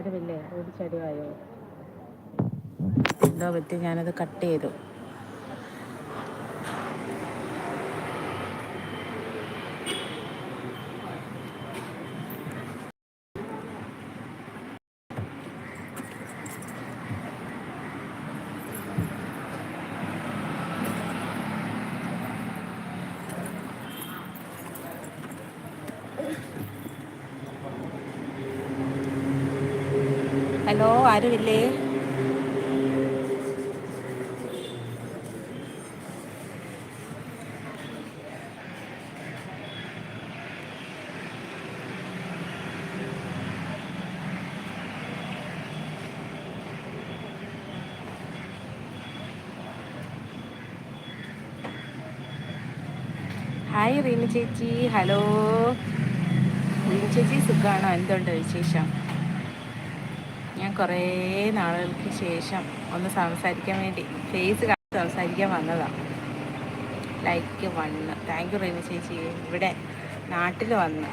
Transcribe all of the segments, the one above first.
ആരുമില്ലേ ഓടിച്ചടിവായോ എന്തോ പറ്റി ഞാനത് കട്ട് ചെയ്തു. ഹലോ ആരുമില്ലേ? ഹായ് റീന ചേച്ചി. ഹലോ റീന ചേച്ചി സുഖമാണോ എന്തുണ്ട് വിശേഷം? കുറേ നാളുകൾക്ക് ശേഷം ഒന്ന് സംസാരിക്കാൻ വേണ്ടി ഫേസ് കാണാൻ സംസാരിക്കാൻ വന്നതാണ് like one thank you Reena ചേച്ചി. ഇവിടെ നാട്ടിൽ വന്ന്.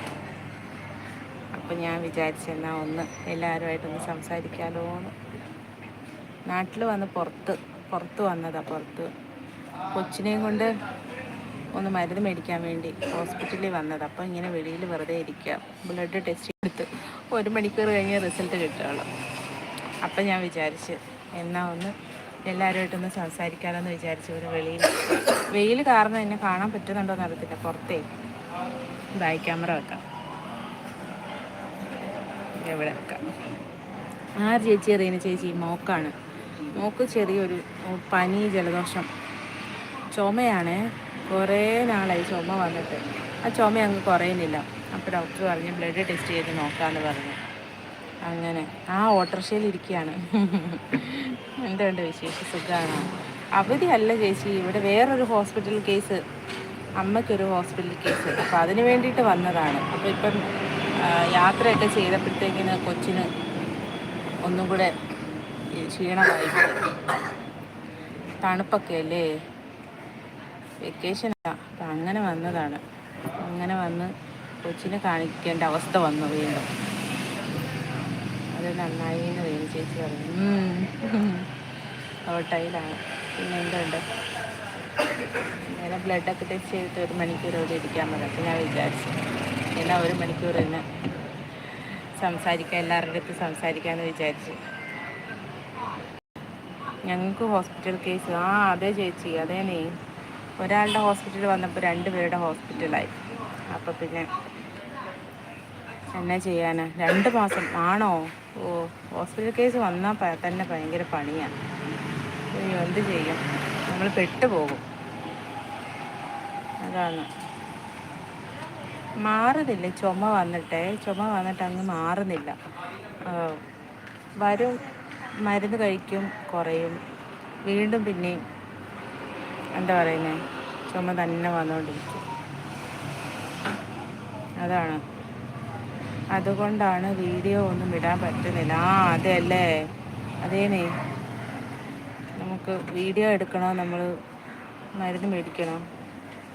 അപ്പം ഞാൻ വിചാരിച്ചെന്നാൽ ഒന്ന് എല്ലാവരുമായിട്ടൊന്ന് സംസാരിക്കാമല്ലോ നാട്ടിൽ വന്ന് പുറത്ത് പുറത്ത് വന്നതാണ് പുറത്ത്. കൊച്ചിനെയും കൊണ്ട് ഒന്ന് മരുന്ന് മേടിക്കാൻ വേണ്ടി ഹോസ്പിറ്റലിൽ വന്നത്. അപ്പോൾ ഇങ്ങനെ വെളിയിൽ വെറുതെ ഇരിക്കുക. ബ്ലഡ് ടെസ്റ്റ് എടുത്ത് ഒരു മണിക്കൂർ കഴിഞ്ഞ് റിസൾട്ട് കിട്ടുകയുള്ളൂ. അപ്പം ഞാൻ വിചാരിച്ച് എന്നാൽ ഒന്ന് എല്ലാവരുമായിട്ടൊന്ന് സംസാരിക്കാമെന്ന് വിചാരിച്ചു ഒരു വെളിയിൽ. വെയിൽ കാരണം എന്നെ കാണാൻ പറ്റുന്നുണ്ടോ എന്ന് അറിയത്തില്ല. പുറത്തേ. ബാക്ക് ക്യാമറ വെക്കാം. എവിടെ വെക്കാം? ആ ചേച്ചി അറിയുന്ന ചേച്ചി മോക്കാണ്. മോക്ക് ചെറിയൊരു പനി ജലദോഷം. ചുമയാണ്. കുറേ നാളായി ചുമ വന്നിട്ട്. ആ ചുമ അങ്ങ് കുറയുന്നില്ല. അപ്പോൾ ഡോക്ടർ പറഞ്ഞ് ബ്ലഡ് ടെസ്റ്റ് ചെയ്ത് നോക്കാമെന്ന് പറഞ്ഞു. അങ്ങനെ. ആ ഓട്ടോറിക്ഷയിൽ ഇരിക്കുകയാണ് എന്തുകൊണ്ട് വിശേഷ? സുഖമാണ് അവധിയല്ല ചേച്ചി. ഇവിടെ വേറൊരു ഹോസ്പിറ്റൽ കേസ് അമ്മയ്ക്കൊരു ഹോസ്പിറ്റൽ കേസ്. അപ്പോൾ അതിന് വേണ്ടിയിട്ട് വന്നതാണ്. അപ്പോൾ ഇപ്പം യാത്രയൊക്കെ ചെയ്തപ്പോഴത്തേക്കിന് കൊച്ചിന് ഒന്നും കൂടെ ക്ഷീണമായി തണുപ്പൊക്കെ അല്ലേ? വെക്കേഷൻ അപ്പം അങ്ങനെ വന്നതാണ്. അങ്ങനെ വന്ന് കൊച്ചിനെ കാണിക്കേണ്ട അവസ്ഥ വന്നു വീണ്ടും. അത് നന്നായി എന്ന് വരും ചേച്ചി പറഞ്ഞു. ഓട്ടയിലാണ് പിന്നെ എന്തുണ്ട്? നേരെ ബ്ലഡൊക്കെ ടെസ്റ്റ് ചെയ്തിട്ട് ഒരു മണിക്കൂർ ഇവിടെ ഇരിക്കാൻ പറ്റും അപ്പം ഞാൻ വിചാരിച്ചു എന്നാൽ ഒരു മണിക്കൂർ തന്നെ സംസാരിക്കാം എല്ലാവരുടെ അടുത്ത് സംസാരിക്കാമെന്ന് വിചാരിച്ചു. ഞങ്ങൾക്ക് ഹോസ്പിറ്റൽ കേസ് ആ അതെ ചേച്ചി അതേ നീ ഒരാളുടെ ഹോസ്പിറ്റൽ വന്നപ്പോൾ രണ്ട് പേരുടെ ഹോസ്പിറ്റലായി അപ്പോൾ പിന്നെ എന്നാ ചെയ്യാനാ? രണ്ട് മാസം. ആണോ? ഓ ഹോസ്പിറ്റൽ കേസ് വന്നാൽ തന്നെ ഭയങ്കര പണിയാണ് അയ്യോ എന്ത് ചെയ്യും? നമ്മൾ പെട്ടുപോകും. അതാണ്. മാറുന്നില്ല? ചുമ വന്നിട്ടേ. ചുമ വന്നിട്ട് അങ്ങ് മാറുന്നില്ല. വരും. മരുന്ന് കഴിക്കും കുറയും. വീണ്ടും പിന്നെ എന്താ പറയുന്നത് ചുമ തന്നെ വന്നുകൊണ്ടിരിക്കും അതാണ്. അതുകൊണ്ടാണ് വീഡിയോ ഒന്നും ഇടാൻ പറ്റുന്നില്ല. ആ അതെ അല്ലേ അതേനേ നമുക്ക് വീഡിയോ എടുക്കണോ? നമ്മൾ മരുന്ന് മേടിക്കണം?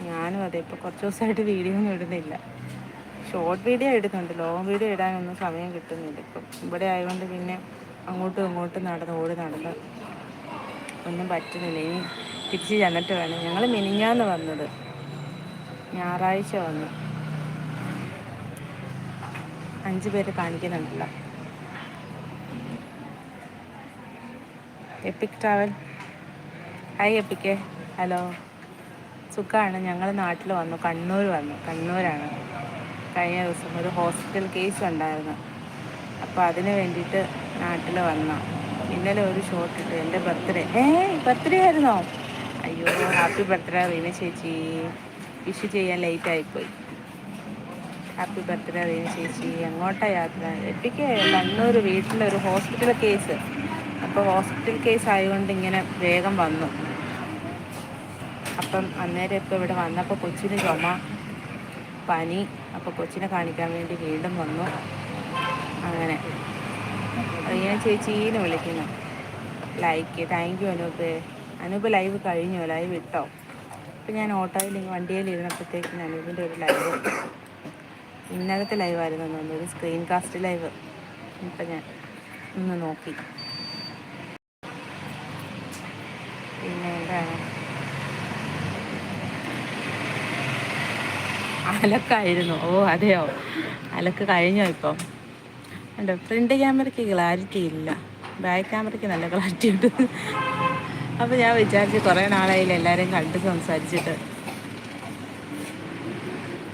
ഞാനും അതെ ഇപ്പോൾ കുറച്ച് ദിവസമായിട്ട് വീഡിയോ ഒന്നും ഇടുന്നില്ല. ഷോർട്ട് വീഡിയോ ഇടുന്നുണ്ട്. ലോങ് വീഡിയോ ഇടാനൊന്നും സമയം കിട്ടുന്നില്ല ഇപ്പം. ഇവിടെ ആയതുകൊണ്ട് പിന്നെ അങ്ങോട്ടും ഇങ്ങോട്ടും നടന്ന് ഓടി നടന്ന് ഒന്നും പറ്റുന്നില്ല. ഇനി തിരിച്ച് ചെന്നിട്ട് വേണം. ഞങ്ങൾ മിനിഞ്ഞാന്ന് വന്നത്. ഞായറാഴ്ച വന്നു. അഞ്ച് പേര് കാണിക്കുന്നുണ്ടല്ലോ. എപ്പിക് ട്രാവൽ ഹായ് എപ്പിക്കേ ഹലോ സുഖമാണ് ഞങ്ങൾ നാട്ടിൽ വന്നു. കണ്ണൂർ വന്നു. കണ്ണൂരാണ്. കഴിഞ്ഞ ദിവസം ഒരു ഹോസ്പിറ്റൽ കേസ് ഉണ്ടായിരുന്നു. അപ്പോൾ അതിന് വേണ്ടിയിട്ട് നാട്ടിൽ വന്നു. ഇന്നലെ ഒരു ഷോട്ട് ഇട്ടു. എന്റെ ബർത്ത്ഡേ ഏ ബർത്ത്ഡേ ആയിരുന്നോ? അയ്യോ ഹാപ്പി ബർത്ത്ഡേ റീന ചേച്ചി വിഷ് ചെയ്യാൻ ലേറ്റ് ആയിപ്പോയി. ഹാപ്പി ബർത്ത്ഡേ റീന ചേച്ചി. എങ്ങോട്ടാ യാത്ര? എപ്പിക്ക് കണ്ണൂർ വീട്ടിലൊരു ഹോസ്പിറ്റൽ കേസ്. അപ്പോൾ ഹോസ്പിറ്റൽ കേസ് ആയതുകൊണ്ട് ഇങ്ങനെ വേഗം വന്നു. അപ്പം അന്നേരം ഇപ്പോൾ ഇവിടെ വന്നപ്പോൾ കൊച്ചിന് ചുമ പനി. അപ്പോൾ കൊച്ചിനെ കാണിക്കാൻ വേണ്ടി വീണ്ടും വന്നു. അങ്ങനെ. ഞാൻ ചേച്ചീനെ വിളിക്കുന്നു. Like thank you Anoop. Anoop live കഴിഞ്ഞോ? ലൈവ് ഇട്ടോ? ഇപ്പം ഞാൻ ഓട്ടോയിൽ വണ്ടിയിൽ ഇരുന്നപ്പോഴത്തേക്കും അനൂപിന്റെ ഒരു ലൈവ് ഇന്നലത്തെ ലൈവായിരുന്നു തോന്നുന്നു. ഒരു സ്ക്രീൻ കാസ്റ്റ് ലൈവ് ഇപ്പം ഞാൻ ഒന്ന് നോക്കി. പിന്നെ അലക്കായിരുന്നു ഓ അതെയോ? അലക്ക് കഴിഞ്ഞോ ഇപ്പം? അല്ല ഫ്രണ്ട് ക്യാമറയ്ക്ക് ക്ലാരിറ്റി ഇല്ല. ബാക്ക് ക്യാമറയ്ക്ക് നല്ല ക്ലാരിറ്റി ഉണ്ട്. അപ്പോൾ ഞാൻ വിചാരിച്ചു കുറേ നാളായില്ല എല്ലാവരെയും കണ്ട് സംസാരിച്ചിട്ട്.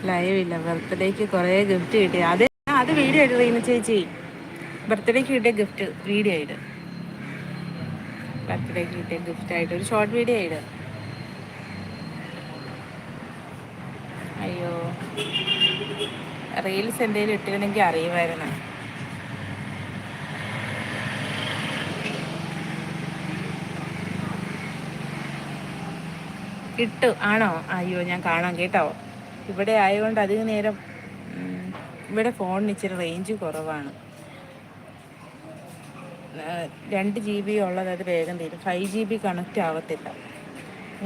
ലൈവ് ഇല്ല ബർത്ത്ഡേക്ക് കുറേ ഗിഫ്റ്റ് കിട്ടി. അത് അത് വീഡിയോ ആയിട്ട് റീന ചേച്ചി. ബർത്ത്ഡേക്ക് കിട്ടിയ ഗിഫ്റ്റ് വീഡിയോ ആയിട്ട് ബർത്ത്ഡേക്ക് കിട്ടിയ ഗിഫ്റ്റ് ആയിട്ട് ഒരു ഷോർട്ട് വീഡിയോ ആയിട്ട് അയ്യോ. റീൽസ് എന്തെങ്കിലും ഇട്ടിരുന്നെങ്കിൽ അറിയുമായിരുന്നു. ഇട്ടു. ആണോ? അയ്യോ ഞാൻ കാണാം കേട്ടോ. ഇവിടെ ആയതുകൊണ്ട് അധിക നേരം ഇവിടെ ഫോണിന് ഇച്ചിരി റേഞ്ച് കുറവാണ്. രണ്ട് ജി ബി ഉള്ളത് അത് വേഗം തീരും. ഫൈവ് ജി ബി കണക്റ്റ് ആവത്തില്ല.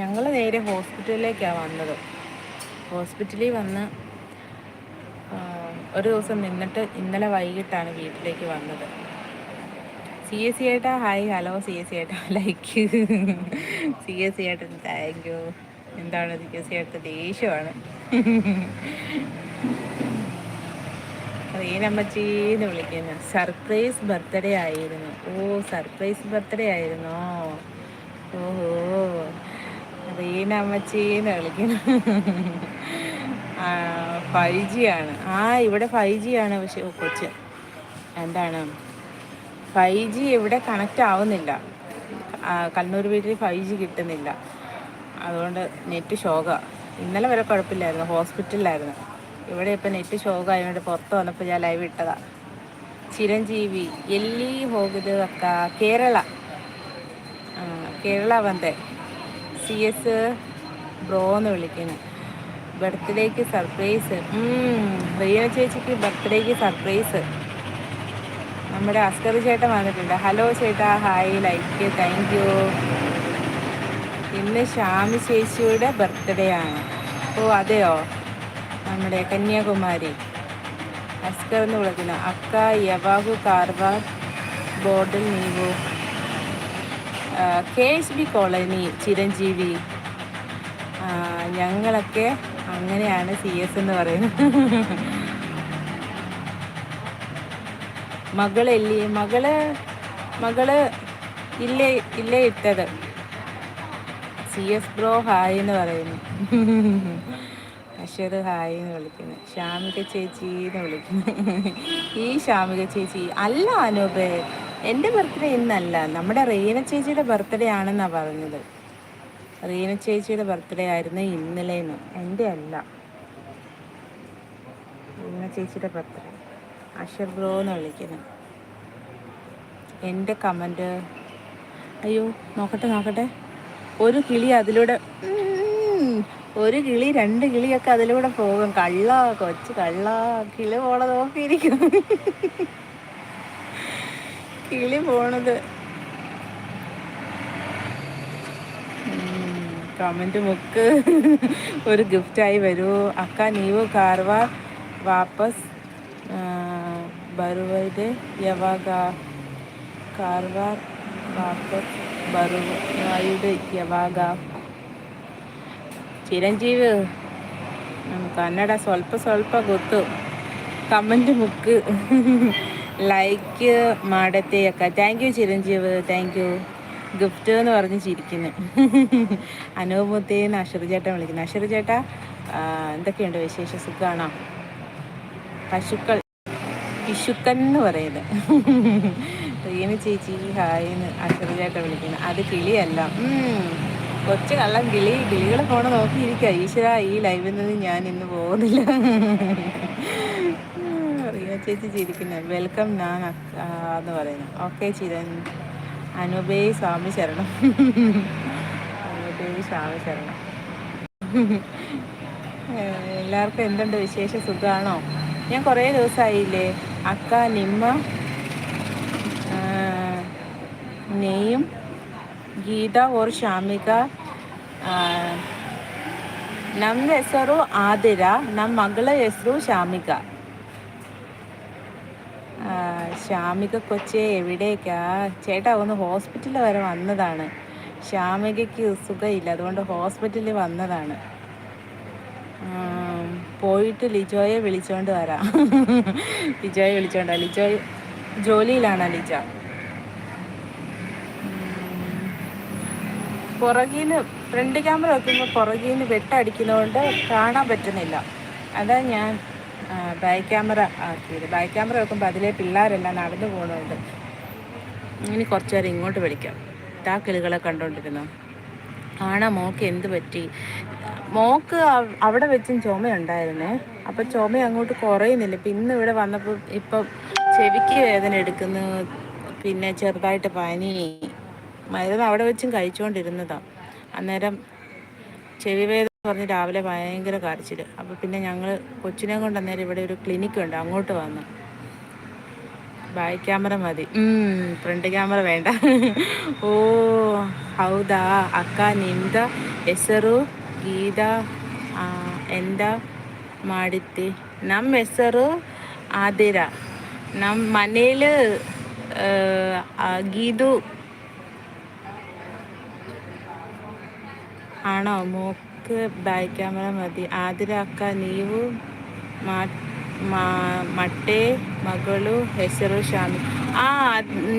ഞങ്ങൾ നേരെ ഹോസ്പിറ്റലിലേക്കാണ് വന്നത്. ഹോസ്പിറ്റലിൽ വന്ന് ഒരു ദിവസം നിന്നിട്ട് ഇന്നലെ വൈകിട്ടാണ് വീട്ടിലേക്ക് വന്നത്. സി എസ് സി ഏട്ടാ hi hello C S C ഏട്ടാ ലൈക്ക് സി എസ് സി ഏട്ടൻ താങ്ക് യു എന്താണ് ഏട്ടൻ ദേഷ്യമാണ്. റീനമ്മച്ചീന്ന് വിളിക്കുന്നു. സർപ്രൈസ് ബർത്ത്ഡേ ആയിരുന്നു. ഓ സർപ്രൈസ് ബർത്ത്ഡേ ആയിരുന്നോ? ഓഹോ. റീനമ്മച്ചീന്ന് വിളിക്കുന്നു. ഫൈവ് ജി ആണ്. ആ ഇവിടെ ഫൈവ് ജി ആണ് പക്ഷെ ഓ, കൊച്ച്. എന്താണ്? ഫൈവ് ജി ഇവിടെ കണക്റ്റ് ആവുന്നില്ല. കണ്ണൂർ വീട്ടിൽ ഫൈവ് ജി കിട്ടുന്നില്ല. അതുകൊണ്ട് നെറ്റ് ഷോക ഇന്നലെ വരെ കുഴപ്പമില്ലായിരുന്നു. ഹോസ്പിറ്റലിലായിരുന്നു. ഇവിടെ ഇപ്പം നെറ്റ് ഷോക ആയതുകൊണ്ട് പുറത്ത് വന്നപ്പോൾ ഞാൻ ലൈവ് ഇട്ടതാ. ചിരഞ്ജീവി എല്ലി ഹോഗത് അക്ക കേരള. കേരള വന്നേ സി എസ് ബ്രോ എന്ന് വിളിക്കുന്നു. ബർത്ത്ഡേക്ക് സർപ്രൈസ്. റിയ ചേച്ചിക്ക് ബർത്ത്ഡേക്ക് സർപ്രൈസ്. നമ്മുടെ അസ്കർ ചേട്ടൻ വന്നിട്ടുണ്ട്. ഹലോ ചേട്ടാ ഹായ് ലൈക്ക് താങ്ക് യു. ഇന്ന് ശ്യാമി ചേച്ചിയുടെ ബർത്ത്ഡേ ആണ്. ഓ അതെയോ? നമ്മുടെ കന്യാകുമാരി. അസ്കർ എന്ന് വിളിക്കുന്നു. അക്ക യവാഗു കാർവാർ ബോർഡിൽ നീവു. K S B colony Chiranjeevi. ഞങ്ങളൊക്കെ അങ്ങനെയാണ് സി എസ് എന്ന് പറയുന്നത്. മകളല്ലേ? മകൾ മകൾ ഇല്ലേ ഇല്ലേ ഇട്ടത്. സി എസ് ബ്രോ ഹായ് എന്ന് പറയുന്നു. അഷർ ഹായ് എന്ന് വിളിക്കുന്നു. ശ്യാമിക ചേച്ചി എന്ന് വിളിക്കുന്നു. ഈ ശ്യാമിക ചേച്ചി അല്ല അനൂപ് എന്റെ ബർത്ത്ഡേ ഇന്നല്ല. നമ്മുടെ റീന ചേച്ചിയുടെ ബർത്ത്ഡേ ആണെന്നാണ് പറഞ്ഞത്. റീന ചേച്ചിയുടെ ബർത്ത്ഡേ ആയിരുന്നു ഇന്നലേന്ന് എന്റെ അല്ല. റീന ചേച്ചിയുടെ ബർത്ത്ഡേ അഷർ ബ്രോ എന്ന് വിളിക്കുന്നു. എന്റെ കമന്റ് അയ്യോ നോക്കട്ടെ നോക്കട്ടെ. ഒരു കിളി അതിലൂടെ ഒരു കിളി രണ്ട് കിളിയൊക്കെ അതിലൂടെ പോകും. കള്ള കൊച്ചു കള്ള. കിളി പോണത് നോക്കിയിരിക്കും കിളി പോണത്. കമന്റ് മുക്ക് ഒരു ഗിഫ്റ്റായി വരൂ. അക്ക നീവ് കാർവാർ വാപ്പസ് ബറുവൈദ് യവാ കാർവാർ വാപ്പസ്. ಬರುವುದು ಯಾವಾಗ ಚಿರಂಜೀವಿ ನಮ್ಮ ಕನ್ನಡ ಸ್ವಲ್ಪ ಸ್ವಲ್ಪ ಗೊತ್ತು ಕಮೆಂಟ್ ಮುಕ್ಕು ലൈക്ക് മാടത്തെ അക്ക thank you Chiranjeev thank you gift എന്ന് പറഞ്ഞ് ചിരിക്കുന്നു അനൂപത്തേന്ന് അഷർ ചേട്ടൻ വിളിക്കുന്നു അഷർ ചേട്ടാ ആ, എന്തൊക്കെയുണ്ട് വിശേഷ സുഖമാണോ പശുക്കൾ പിശുക്കൻ എന്ന് പറയുന്നത് റീന ചേച്ചി ഹായ് എന്ന് വിളിക്കുന്നത് അത് കിളിയല്ല. കൊച്ചു കള്ളം കിളി കിളികളെ ഫോണ് നോക്കിയിരിക്കുക ഈശ്വര ഈ ലൈവിൽ നിന്ന് ഞാൻ ഇന്ന് പോകുന്നില്ല. റീന ചേച്ചി ചിരിക്കുന്ന. വെൽക്കം നാൻ എന്ന് പറയുന്നു. ഓക്കെ ചിരൻ. അനുപേ സ്വാമി ശരണം. അനുപേ സ്വാമി ശരണം. എല്ലാവർക്കും എന്തുണ്ട് വിശേഷ? സുഖമാണോ ഞാൻ കുറേ ദിവസമായില്ലേ അക്ക നിമ്മ നെയ്യും ಗೀತ ಓರ್ ಶಾಮಿಕ ಆ, ನಮ್ಮ ಹೆಸರು ಆದಿರ ನಮ್ಮ ಮಗಳ ಹೆಸರು ಶಾಮಿಕ ಆ, ശ്യാമിക കൊച്ചെ എവിടേക്കാ ചേട്ടാ ഒന്ന് ഹോസ്പിറ്റലിൽ വരെ വന്നതാണ് ശ്യാമികയ്ക്ക് സുഖമില്ല അതുകൊണ്ട് ഹോസ്പിറ്റലിൽ വന്നതാണ് ആം, പോയിട്ട് ലിജോയെ വിളിച്ചോണ്ട് വരാം ലിജോയെ വിളിച്ചോണ്ട് വരാം. ലിജോ ജോലിയിലാണ് ലിജ പുറകീന്ന് ഫ്രണ്ട് ക്യാമറ വെക്കുമ്പോൾ പുറകീന്ന് വെട്ടടിക്കുന്നതുകൊണ്ട് കാണാൻ പറ്റുന്നില്ല. അതാ ഞാൻ ബാക്ക് ക്യാമറ ആക്കിയത്. ബാക്ക് ക്യാമറ വെക്കുമ്പോൾ അതിലെ പിള്ളേരെല്ലാം നടന്നു പോകുന്നുണ്ട് ഇനി കുറച്ച് നേരം ഇങ്ങോട്ട് വിളിക്കാം. ഇതാ കിളികളെ കണ്ടുകൊണ്ടിരുന്നു ആണാ മോക്ക് എന്ത് പറ്റി? മോക്ക് അവിടെ വെച്ചും ചുമയുണ്ടായിരുന്നു. അപ്പം ചുമ അങ്ങോട്ട് കുറയുന്നില്ല. ഇപ്പം ഇന്ന് ഇവിടെ വന്നപ്പോൾ ഇപ്പം ചെവിക്ക് വേദന എടുക്കുന്നു. പിന്നെ ചെറുതായിട്ട് പനി. മരുന്ന് അവിടെ വെച്ചും കഴിച്ചുകൊണ്ടിരുന്നതാ അന്നേരം ചെവി വേദന പറഞ്ഞ് രാവിലെ ഭയങ്കര കരച്ചിൽ അപ്പോൾ പിന്നെ ഞങ്ങൾ കൊച്ചിനെ കൊണ്ട് അന്നേരം ഇവിടെ ഒരു ക്ലിനിക്ക് ഉണ്ട് അങ്ങോട്ട് വന്നു ബാക്ക് ക്യാമറ മതി ഫ്രണ്ട് ക്യാമറ വേണ്ട ಓ ಹೌದಾ ಅಕ್ಕ ನಿಮ್ದ ಹೆಸರು ಗೀತಾ ಆ, ಎಂದ ಮಾಡಿದ್ದಿ ನಮ್ಮ ಹೆಸರು ಆದಿರ ನಮ್ಮ ಮನೇಲಿ ಆ, ಆ, ಗೀದು ആണോ മോക്ക് ബാക്ക് ക്യാമറ മതി ആതിര ಅಕ್ಕ ನೀವು ಮಾ- ಮಾ- ಮಟ್ಟೆ ಮಗಳು ಹೆಸರು ಶಾಮಿ ಆ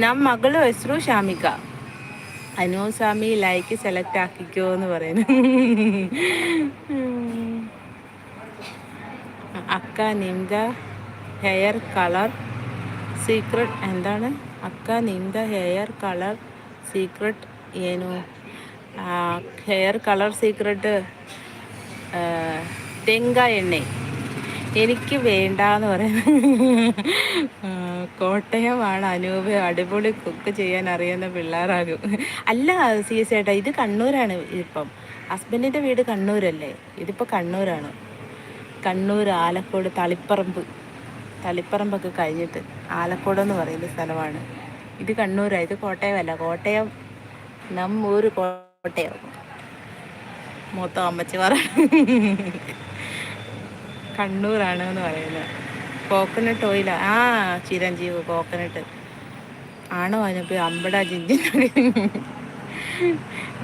ನಮ್ಮ ಮಗಳು ಹೆಸರು ಶಾಮಿಕಾ അനുസ്വാമി ലൈക്ക് സെലക്ട് ആക്കിക്കോ എന്ന് പറയുന്നു അക്ക നിംദ ഹെയർ കളർ സീക്രട്ട് എന്താണ് അക്ക നിംദ ഹെയർ കളർ സീക്രട്ട് ಏನು ഹെയർ കളർ സീക്രട്ട് തെങ്ക എണ്ണ. എനിക്ക് വേണ്ടാന്ന് പറയുന്നത്. കോട്ടയമാണ് അനൂപ് അടിപൊളി കുക്ക് ചെയ്യാൻ അറിയുന്ന പിള്ളേരാകും അല്ല സി എസ് ഏട്ടാ ഇത് കണ്ണൂരാണ് ഇപ്പം. ഹസ്ബൻഡിന്റെ വീട് കണ്ണൂരല്ലേ? ഇതിപ്പോൾ കണ്ണൂരാണ്. കണ്ണൂർ ആലക്കോട് തളിപ്പറമ്പ്. തളിപ്പറമ്പൊക്കെ കഴിഞ്ഞിട്ട് ആലക്കോട് എന്ന് പറയുന്ന സ്ഥലമാണ്. ഇത് കണ്ണൂരാണ് ഇത് കോട്ടയമല്ല. കോട്ടയം നമ്മൂര് കോട്ടയം മൊത്തം പറ കണ്ണൂരാണ് എന്ന് പറയുന്നത്. കോക്കനട്ട് ഓയിൽ ആ ചിരഞ്ജീവ് കോക്കനട്ട് ആണോ അതിനിപ്പോൾ അമ്പട ജിഞ്ചി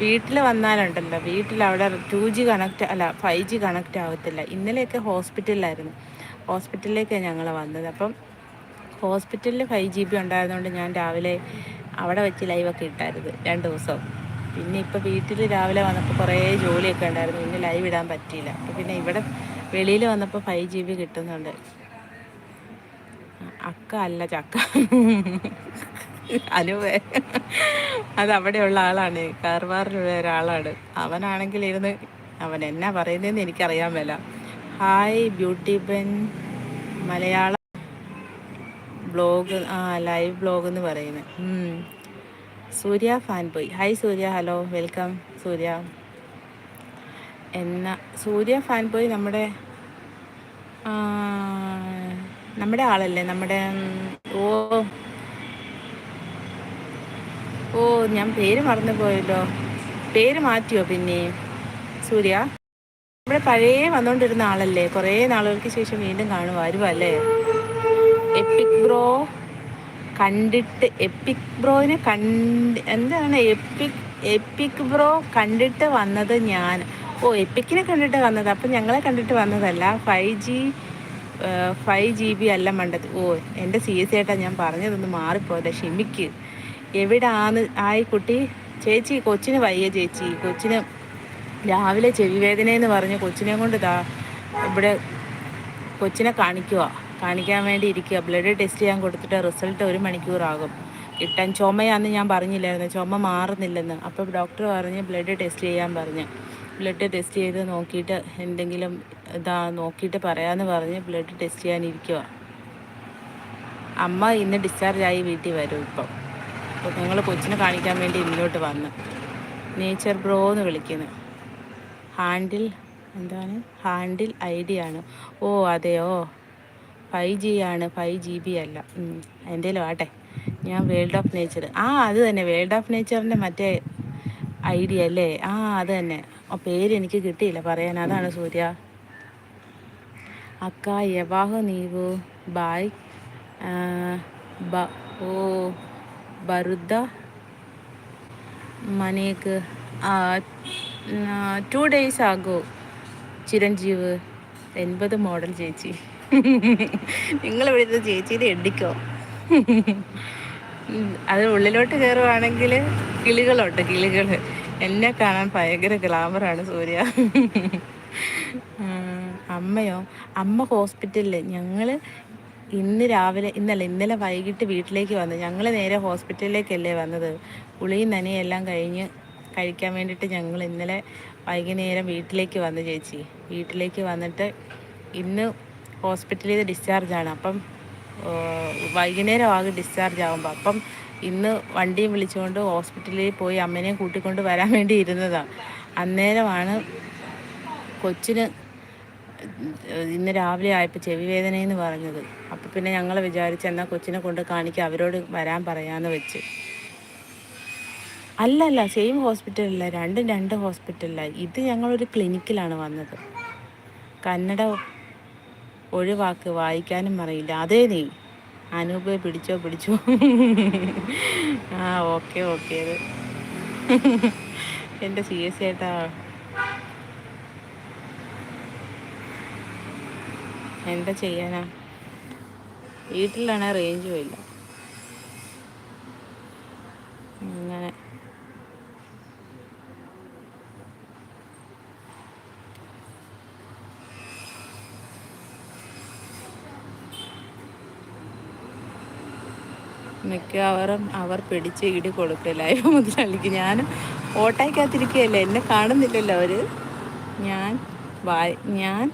വീട്ടിൽ വന്നാലുണ്ടല്ലോ. വീട്ടിൽ അവിടെ ടു ജി കണക്റ്റ് അല്ല ഫൈവ് ജി കണക്റ്റ് ആവത്തില്ല. ഇന്നലെയൊക്കെ ഹോസ്പിറ്റലിലായിരുന്നു ഹോസ്പിറ്റലിലേക്കാണ് ഞങ്ങൾ വന്നത്. അപ്പം ഹോസ്പിറ്റലിൽ ഫൈവ് ജി ബി ഉണ്ടായിരുന്നതുകൊണ്ട് ഞാൻ രാവിലെ അവിടെ വെച്ച് ലൈവൊക്കെ ഇട്ടായിരുന്നു. രണ്ട് ദിവസവും പിന്നെ ഇപ്പോൾ വീട്ടിൽ രാവിലെ വന്നപ്പോൾ കുറേ ജോലിയൊക്കെ ഉണ്ടായിരുന്നു. പിന്നെ ലൈവ് ഇടാൻ പറ്റിയില്ല. അപ്പോൾ പിന്നെ ഇവിടെ വെളിയിൽ വന്നപ്പോൾ ഫൈവ് ജി ബി കിട്ടുന്നുണ്ട്. അക്ക അല്ല ചക്ക. അനുവേ അത് അവിടെയുള്ള ആളാണ്. കാർവാറിലുള്ള ഒരാളാണ്. അവനാണെങ്കിൽ ഇരുന്ന് അവൻ എന്നാ പറയുന്നതെന്ന് എനിക്കറിയാൻ മേല. ഹായ് ബ്യൂട്ടി പെൻ മലയാള. ബ്ലോഗ് ആ ലൈവ് ബ്ലോഗ് എന്ന് പറയുന്നത്. Surya fan boy hi Surya hello welcome Surya. എന്ന സൂര്യ ഫാൻ ബോയ് നമ്മുടെ നമ്മുടെ ആളല്ലേ? നമ്മുടെ ഓ ഓ ഞാൻ പേര് മറന്നു പോയല്ലോ പേര് മാറ്റിയോ പിന്നെ? സൂര്യ നമ്മുടെ പഴയ വന്നുകൊണ്ടിരുന്ന ആളല്ലേ? കുറേ നാളുകൾക്ക് ശേഷം വീണ്ടും കാണുക വരുവല്ലേ? എപ്പിക് ബ്രോ കണ്ടിട്ട് എപ്പിക് ബ്രോയിനെ കണ്ട് എന്താണ് എപ്പിക് എപ്പിക് ബ്രോ കണ്ടിട്ട് വന്നത് ഞാൻ. ഓ എപ്പിക്കിനെ കണ്ടിട്ട് വന്നത്. അപ്പം ഞങ്ങളെ കണ്ടിട്ട് വന്നതല്ല five G five G B അല്ല മണ്ടത്. ഓ എന്റെ സി എസ് ഏട്ടാ ഞാൻ പറഞ്ഞതൊന്ന് മാറിപ്പോയതെ ക്ഷമിക്ക്. എവിടാന്ന്? ആയി കുട്ടി. ചേച്ചി കൊച്ചിന് വയ്യ ചേച്ചി. കൊച്ചിന് രാവിലെ ചെവി വേദനയെന്ന് പറഞ്ഞ് കൊച്ചിനെ കൊണ്ട് ഇതാ ഇവിടെ കൊച്ചിനെ കാണിക്കുക കാണിക്കാൻ വേണ്ടി ഇരിക്കുക. ബ്ലഡ് ടെസ്റ്റ് ചെയ്യാൻ കൊടുത്തിട്ട് റിസൾട്ട് ഒരു മണിക്കൂറാകും. കിട്ടാൻ ചുമയാന്ന് ഞാൻ പറഞ്ഞില്ലായിരുന്നു. ചുമ മാറുന്നില്ലെന്ന്. അപ്പോൾ ഡോക്ടർ പറഞ്ഞ് ബ്ലഡ് ടെസ്റ്റ് ചെയ്യാൻ പറഞ്ഞ്. ബ്ലഡ് ടെസ്റ്റ് ചെയ്ത് നോക്കിയിട്ട് എന്തെങ്കിലും ഇതാ നോക്കിയിട്ട് പറയാമെന്ന് പറഞ്ഞ് ബ്ലഡ് ടെസ്റ്റ് ചെയ്യാനിരിക്കുക അമ്മ ഇന്ന് ഡിസ്ചാർജ് ആയി വീട്ടിൽ വരും ഇപ്പം. അപ്പോൾ ഞങ്ങൾ കൊച്ചിനെ കാണിക്കാൻ വേണ്ടി ഇങ്ങോട്ട് വന്ന്. നേച്ചർ ബ്രോ എന്ന് വിളിക്കുന്നു. ഹാൻഡിൽ എന്താണ്? ഹാൻഡിൽ ഐ ഡി ആണ് ഓ അതെയോ? ഫൈവ് ജി ആണ് ഫൈവ് ജി ബി അല്ല. എന്തേലും ആട്ടെ ഞാൻ വേൾഡ് ഓഫ് നേച്ചർ ആ അത് തന്നെ. വേൾഡ് ഓഫ് നേച്ചറിന്റെ മറ്റേ ഐഡിയ അല്ലേ? ആ അത് തന്നെ. പേര് എനിക്ക് കിട്ടിയില്ല. പറയാൻ അതാണ് സൂര്യ. അക്ക യവാഹ നീവു ബായ് ഓ ബറുദ്ദ മനേക്ക് ടു ഡേയ്സ് ആകോ ചിരഞ്ജീവ് എൺപത് മോഡൽ ചേച്ചി നിങ്ങൾ ഇവിടുന്ന് ചേച്ചീനെ എണ്ണിക്കോ. അത് ഉള്ളിലോട്ട് കയറുവാണെങ്കിൽ കിളികളുണ്ട് കിളികൾ എന്നെ കാണാൻ ഭയങ്കര ഗ്ലാമറാണ് സൂര്യ. അമ്മയോ? അമ്മ ഹോസ്പിറ്റലിൽ ഞങ്ങൾ ഇന്ന് രാവിലെ ഇന്നല്ല ഇന്നലെ വൈകിട്ട് വീട്ടിലേക്ക് വന്നു. ഞങ്ങൾ നേരെ ഹോസ്പിറ്റലിലേക്കല്ലേ വന്നത്. കുളിയും എല്ലാം കഴിഞ്ഞ് കഴിക്കാൻ വേണ്ടിയിട്ട് ഞങ്ങൾ ഇന്നലെ വൈകുന്നേരം വീട്ടിലേക്ക് വന്നു ചേച്ചി. വീട്ടിലേക്ക് വന്നിട്ട് ഇന്ന് ഹോസ്പിറ്റലിൽ നിന്ന് ഡിസ്ചാർജാണ് അപ്പം വൈകുന്നേരം ആകും ഡിസ്ചാർജ് ആകുമ്പോൾ അപ്പം ഇന്ന് വണ്ടിയും വിളിച്ചുകൊണ്ട് ഹോസ്പിറ്റലിൽ പോയി അമ്മേനെയും കൂട്ടിക്കൊണ്ട് വരാൻ വേണ്ടി ഇരുന്നതാണ് അന്നേരമാണ് കൊച്ചിന് ഇന്ന് രാവിലെ ആയപ്പോൾ ചെവി വേദനയെന്ന് പറഞ്ഞത്. അപ്പോൾ പിന്നെ ഞങ്ങൾ വിചാരിച്ച് എന്നാൽ കൊച്ചിനെ കൊണ്ട് കാണിക്കുക അവരോട് വരാൻ പറയാമെന്ന് വെച്ച്. അല്ല അല്ല സെയിം ഹോസ്പിറ്റലല്ല രണ്ടും രണ്ട് ഹോസ്പിറ്റലിലാണ് ഇത് ഞങ്ങളൊരു ക്ലിനിക്കിലാണ് വന്നത്. കന്നഡ ഒഴിവാക്ക് വായിക്കാനും അറിയില്ല അതേ നീ. അനൂപ് പിടിച്ചോ പിടിച്ചോ. ആ ഓക്കെ ഓക്കെ. എന്റെ സി എസ് ചേട്ടാ എന്താ ചെയ്യാനാ? വീട്ടിലാണ് റേഞ്ചും ഇല്ല അങ്ങനെ. മിക്കവാറും അവർ പിടിച്ച് ഇടി കൊടുക്കുക ലൈവ് മുതലാളിക്ക് ഞാൻ ഓട്ടോയ്ക്കകത്തിരിക്കുകയല്ലേ? എന്നെ കാണുന്നില്ലല്ലോ അവർ ഞാൻ വായ ഞാൻ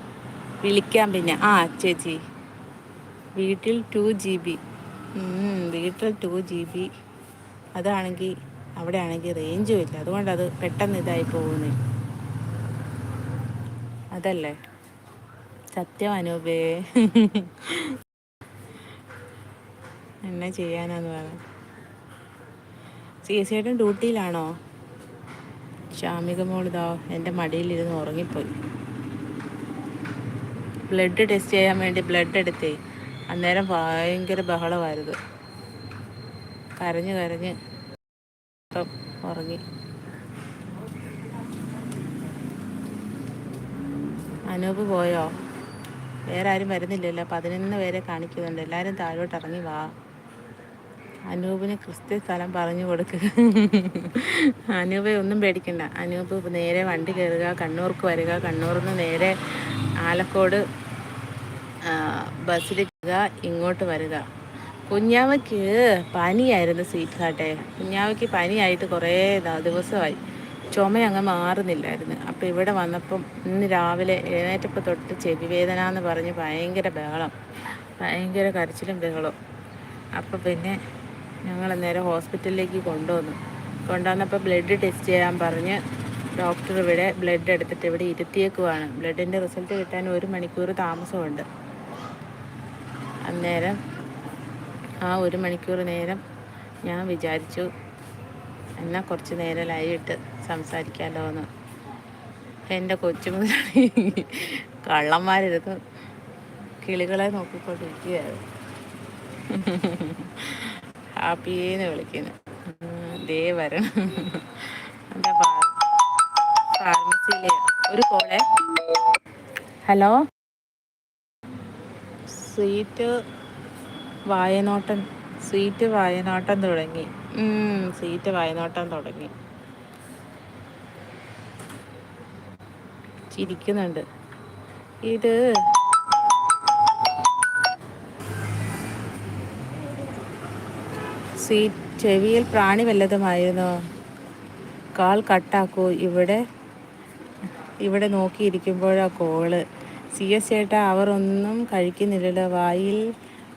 വിളിക്കാം പിന്നെ. ആ ചേച്ചി. വീട്ടിൽ ടു ജി ബി. വീട്ടിൽ ടു ജി ബി. അതാണെങ്കിൽ അവിടെ ആണെങ്കിൽ റേഞ്ചും ഇല്ല. അതുകൊണ്ട് അത് പെട്ടെന്ന് ഇതായി പോകുന്നു. അതല്ലേ? സത്യം അനൂപേ. എന്നാ ചെയ്യാനാന്ന് പറയാം സി എസ് ഏട്ടൻ ഡ്യൂട്ടിയിലാണോ? ഷാമിക മോളിതാ എന്റെ മടിയിലിരുന്ന് ഉറങ്ങിപ്പോയി. ബ്ലഡ് ടെസ്റ്റ് ചെയ്യാൻ വേണ്ടി ബ്ലഡ് എടുത്തേ. അന്നേരം ഭയങ്കര ബഹളമായിരുന്നു. കരഞ്ഞ് കരഞ്ഞ് ഇപ്പം ഉറങ്ങി. അനൂപ് പോയോ? വേറെ ആരും വരുന്നില്ലല്ലോ. പതിനൊന്ന് പേരെ കാണിക്കുന്നുണ്ട്. എല്ലാവരും താഴോട്ട് ഇറങ്ങി വാ. അനൂപിന് ക്രിസ്ത്യ സ്ഥലം പറഞ്ഞു കൊടുക്കുക അനൂപെ ഒന്നും പേടിക്കണ്ട. അനൂപ് നേരെ വണ്ടി കയറുക കണ്ണൂർക്ക് വരിക കണ്ണൂരിൽ നിന്ന് നേരെ ആലക്കോട് ബസ്സിൽ കയറുക ഇങ്ങോട്ട് വരിക. കുഞ്ഞാവയ്ക്ക് പനിയായിരുന്നു സീറ്റ് കാട്ടെ കുഞ്ഞാവയ്ക്ക് പനിയായിട്ട് കുറേ ദിവസമായി. ചുമ അങ്ങ് മാറുന്നില്ലായിരുന്നു. അപ്പോൾ ഇവിടെ വന്നപ്പം ഇന്ന് രാവിലെ എഴുന്നേറ്റപ്പോൾ തൊട്ട് ചെവി വേദന എന്ന് പറഞ്ഞ് ഭയങ്കര ബഹളം. ഭയങ്കര കരച്ചിലും ബഹളം അപ്പോൾ പിന്നെ ഞങ്ങൾ നേരെ ഹോസ്പിറ്റലിലേക്ക് കൊണ്ടുവന്നു. കൊണ്ടുവന്നപ്പോൾ ബ്ലഡ് ടെസ്റ്റ് ചെയ്യാൻ പറഞ്ഞ് ഡോക്ടർ ഇവിടെ ബ്ലഡ് എടുത്തിട്ട് ഇവിടെ ഇരുത്തിയേക്കുവാണ്. ബ്ലഡിന്റെ റിസൾട്ട് കിട്ടാൻ ഒരു മണിക്കൂർ താമസമുണ്ട്. അന്നേരം ആ ഒരു മണിക്കൂർ നേരം ഞാൻ വിചാരിച്ചു എന്നാൽ കുറച്ച് നേരം സംസാരിക്കാമല്ലോ എന്ന് എന്റെ കൊച്ചു മുതലാളി കള്ളന്മാരിരുന്ന് കിളികളെ നോക്കിക്കൊണ്ടിരിക്കുകയായിരുന്നു. ഹാപ്പിന്ന് വിളിക്കുന്നു. ദേ വരണം. എന്താ ഫാർമസിയിലെ ഒരു കോളെ. ഹലോ? സ്വീറ്റ് വായനോട്ടം സ്വീറ്റ് വായനോട്ടം തുടങ്ങി. സ്വീറ്റ് വായനോട്ടം തുടങ്ങി. ചിരിക്കുന്നുണ്ട്. ഇത് സ്വീറ്റ് ചെവിയിൽ പ്രാണി വല്ലതുമായിരുന്നു? കാൾ കട്ടാക്കൂ. ഇവിടെ ഇവിടെ നോക്കിയിരിക്കുമ്പോഴാ കോൾ. സി എസ് ചേട്ടാ അവർ ഒന്നും കഴിക്കുന്നില്ലല്ലോ. വായിൽ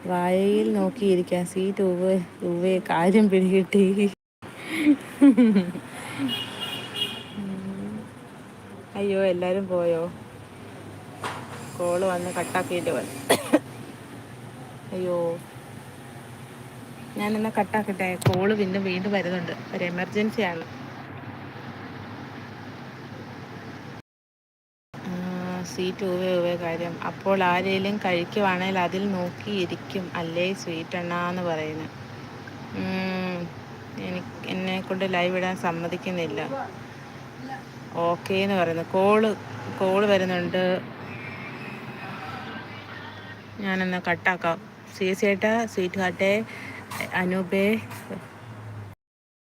വായയിൽ നോക്കിയിരിക്കാം സീറ്റ് ഉവ്വ് ഉവ്വേ കാര്യം പിടികിട്ടി. അയ്യോ എല്ലാവരും പോയോ? കോൾ വന്ന് കട്ടാക്കിയിട്ട് വന്നു. അയ്യോ. ഞാനെന്നാ കട്ടാക്കട്ടെ കോൾ പിന്നെ വീണ്ടും വരുന്നുണ്ട്. ഒരു എമർജൻസി ആണ്. സ്വീറ്റ് ഊവേ ഊവേ കാര്യം. അപ്പോൾ ആരേലും കഴിക്കുവാണെങ്കിൽ അതിൽ നോക്കിയിരിക്കും. അല്ലേ സ്വീറ്റ് എണ്ണാന്ന് പറയുന്നു. എനിക്ക് എന്നെ കൊണ്ട് ലൈവ് ഇടാൻ സമ്മതിക്കുന്നില്ല. ഓക്കേ എന്ന് പറയുന്നു. കോൾ കോൾ വരുന്നുണ്ട്. ഞാനെന്നാ കട്ടാക്കാം സി എസ് ഏട്ടാ സ്വീറ്റ് ഹാർട്ടേ അനൂപേ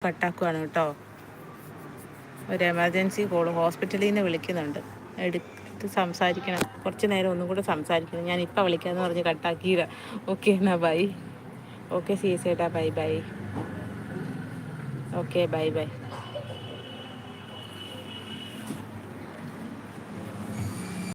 കട്ടാക്കുവാണ് കേട്ടോ. ഒരു എമർജൻസി കോൾ ഹോസ്പിറ്റലിൽ നിന്ന് വിളിക്കുന്നുണ്ട്. എടുത്ത് സംസാരിക്കണം. കുറച്ച് നേരം ഒന്നും കൂടെ സംസാരിക്കണം. ഞാൻ ഇപ്പം വിളിക്കാമെന്ന് പറഞ്ഞ് കട്ടാക്കിയില്ല ഓക്കെ എന്നാ ബൈ ഓക്കെ സി എസ് ഏട്ടാ bye bye okay bye bye